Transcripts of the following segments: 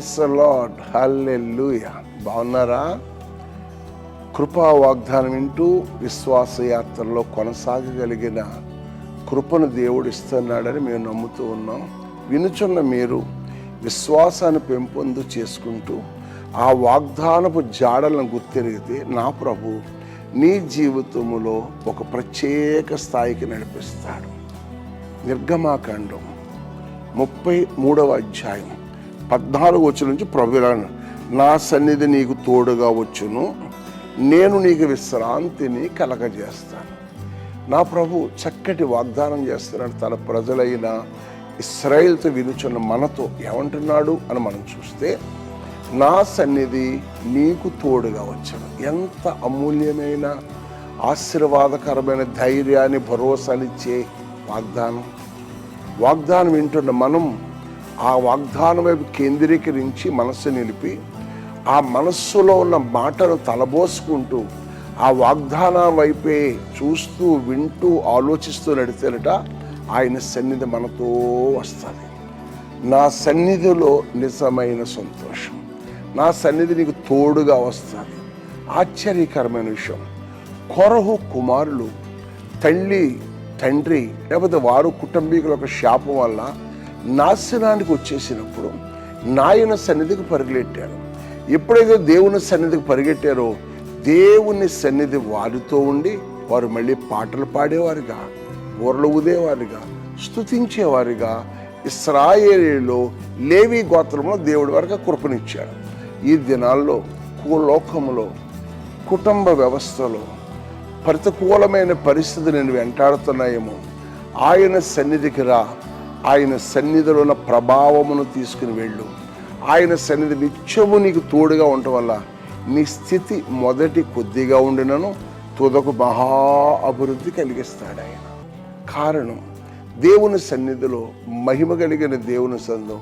Price lord హల్లెలూయ బాగున్నారా? కృపా వాగ్దానం వింటూ విశ్వాస యాత్రలో కొనసాగగలిగిన కృపను దేవుడు ఇస్తున్నాడని మేము నమ్ముతూ ఉన్నాం. వినుచున్న మీరు విశ్వాసాన్ని పెంపొందు చేసుకుంటూ ఆ వాగ్దానపు జాడలను గుర్తెరిగితే నా ప్రభు నీ జీవితంలో ఒక ప్రత్యేక స్థాయికి నడిపిస్తాడు. నిర్గమాకాండం ముప్పై మూడవ అధ్యాయం. పద్నాలుగు వచ్చిన నుంచి ప్రభులను నా సన్నిధి నీకు తోడుగా వచ్చును. నేను నీకు విశ్రాంతిని కలగజేస్తాను. నా ప్రభు చక్కటి వాగ్దానం చేస్తున్నాడు తన ప్రజలైన ఇస్రాయిల్తో వినుచున్న మనతో. ఏమంటున్నాడు అని మనం చూస్తే నా సన్నిధి నీకు తోడుగా వచ్చాను. ఎంత అమూల్యమైన ఆశీర్వాదకరమైన ధైర్యాన్ని భరోసానిచ్చే వాగ్దానం. వాగ్దానం వింటున్న మనం ఆ వాగ్దానం వైపు కేంద్రీకరించి మనస్సు నిలిపి ఆ మనస్సులో ఉన్న మాటను తలబోసుకుంటూ ఆ వాగ్దానం వైపే చూస్తూ వింటూ ఆలోచిస్తూ నడితేనట ఆయన సన్నిధి మనతో వస్తుంది. నా సన్నిధిలో నిజమైన సంతోషం. నా సన్నిధి నీకు తోడుగా వస్తుంది. ఆశ్చర్యకరమైన విషయం. కొరహు కుమారులు తల్లి తండ్రి లేకపోతే వారు కుటుంబీకుల యొక్క శాపం వల్ల నాశనానికి వచ్చేసినప్పుడు నాయన సన్నిధికి పరుగులెట్టారు ఎప్పుడైతే దేవుని సన్నిధికి పరిగెట్టారో దేవుని సన్నిధి వారితో ఉండి వారు మళ్ళీ పాటలు పాడేవారుగా బోర్లు ఊదేవారుగా స్థుతించేవారుగా ఇస్రాయేలీలో లేవి గోత్రంలో దేవుడి వరకు కృపనిచ్చాడు. ఈ దినాల్లో కులోకంలో కుటుంబ వ్యవస్థలో ప్రతికూలమైన పరిస్థితి నేను వెంటాడుతున్నాయేమో. ఆయన సన్నిధికి రా ఆయన సన్నిధిలో ఉన్న ప్రభావమును తీసుకుని వెళ్ళు. ఆయన సన్నిధి నిత్యము నీకు తోడుగా ఉండటం వల్ల నీ స్థితి మొదటి కొద్దిగా ఉండినను తుదకు మహా అభివృద్ధి కలిగిస్తాడు ఆయన. కారణం దేవుని సన్నిధిలో మహిమ కలిగిన దేవుని సందు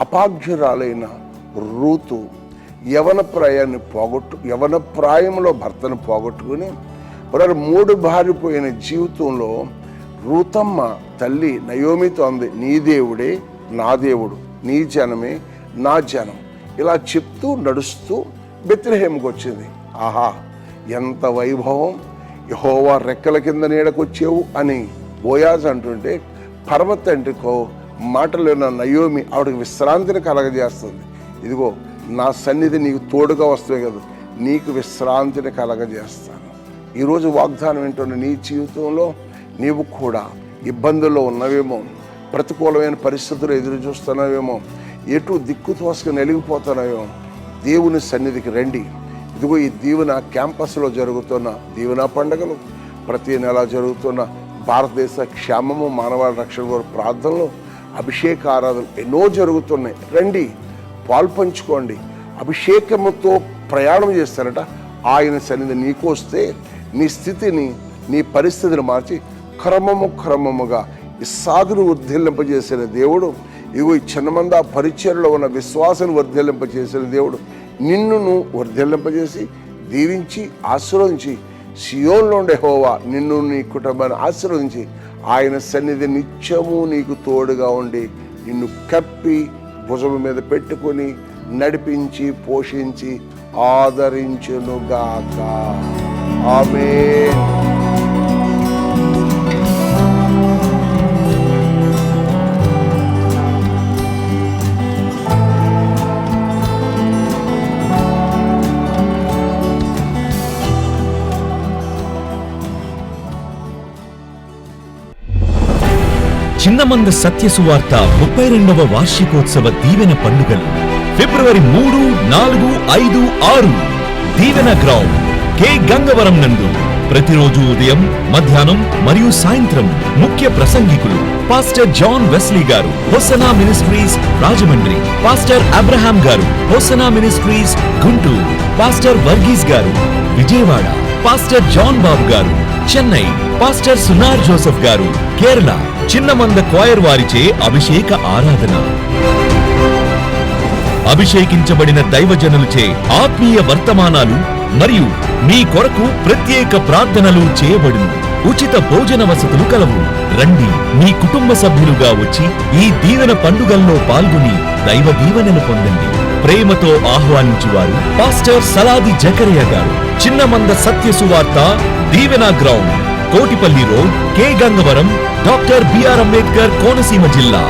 అపాఘ్యురాలైన రూతు యవన ప్రాయాన్ని పోగొట్టు యవన ప్రాయంలో భర్తను పోగొట్టుకుని మరి మూడు భారిపోయిన జీవితంలో రూతమ్మ తల్లి నయోమితో అంది నీ దేవుడే నా దేవుడు నీ జనమే నా జనం. ఇలా చెప్తూ నడుస్తూ బెత్లహేమ్కి వచ్చింది. ఆహా ఎంత వైభవం యహోవా రెక్కల కింద నీడకొచ్చేవు అని బోయాజ్ అంటుంటే పర్వత అంటుకో మాటలు ఉన్న నయోమి ఆవిడకి విశ్రాంతిని కలగజేస్తుంది. ఇదిగో నా సన్నిధి నీకు తోడుగా వస్తుంది కదా నీకు విశ్రాంతిని కలగజేస్తాను. ఈరోజు వాగ్దానం ఏంటంటే నీ జీవితంలో నీవు కూడా ఇబ్బందుల్లో ఉన్నవేమో ప్రతికూలమైన పరిస్థితులు ఎదురు చూస్తున్నావేమో ఎటు దిక్కు తోసుకు నలిగిపోతున్నావేమో దేవుని సన్నిధికి రండి. ఇదిగో ఈ దీవెన క్యాంపస్లో జరుగుతున్న దీవెన పండుగలు ప్రతి నెల జరుగుతున్న భారతదేశ క్షేమము మానవాళ రక్షణ కొరకు ప్రార్థనలు అభిషేక ఆరాధనలు ఎన్నో జరుగుతున్నాయి. రండి పాల్పంచుకోండి అభిషేకముతో ప్రయాణం చేస్తారట. ఆయన సన్నిధి నీకు వస్తే నీ స్థితిని నీ పరిస్థితిని మార్చి క్రమము క్రమముగా ఈ వర్ధిల్లింపజేసిన దేవుడు ఇగో ఈ చిన్నమంద పరిచయలో ఉన్న విశ్వాసం వర్ధిల్లింపజేసిన దేవుడు నిన్నును వర్ధిల్లింపజేసి దీవించి ఆశీర్వదించి సియోన్లో ఉండే హోవా నిన్ను నీ కుటుంబాన్ని ఆశీర్వదించి ఆయన సన్నిధి నిత్యము నీకు తోడుగా ఉండి నిన్ను కప్పి భుజం మీద పెట్టుకొని నడిపించి పోషించి ఆదరించునుగాక. ఆమె చిన్నమంద సత్య సువార్త ముప్పై రెండవ వార్షికోత్సవ దీవెన పండుగలు. ఫిబ్రవరి మూడు నాలుగు ఐదు ఆరు. దీవెన గ్రౌండ్. కె. గంగవరం నందు ప్రతిరోజు ఉదయం మధ్యాహ్నం మరియు సాయంత్రం ముఖ్య ప్రసంగికులు పాస్టర్ జాన్ వెస్లీ గారు Hosanna ministries Rajahmundry. Pastor Abraham గారు Hosanna ministries Guntur. Pastor Varghese గారు విజయవాడ. పాస్టర్ జాన్ బాబు గారు చెన్నై పాస్టర్ సునార్ జోసెఫ్ గారు కేరళ చిన్నమంద క్వాయర్ వారిచే అభిషేక ఆరాధన. అభిషేకించబడిన దైవజనులచే ఆత్మీయ వర్తమానాలు మరియు మీ కొరకు ప్రత్యేక ప్రార్థనలు చేయబడును. ఉచిత భోజన వసతులు కలవు. రండి మీ కుటుంబ సభ్యులుగా వచ్చి ఈ దీవెన పండుగల్లో పాల్గొని దైవ దీవెనలు పొందండి. ప్రేమతో ఆహ్వానించువారు పాస్టర్ సలాది జకరియా గారు. చిన్నమంద సత్య సువార్త దీవెన ground Kotipalli road K Gangavaram doctor BR Ambedkar Konaseema జిల్లా.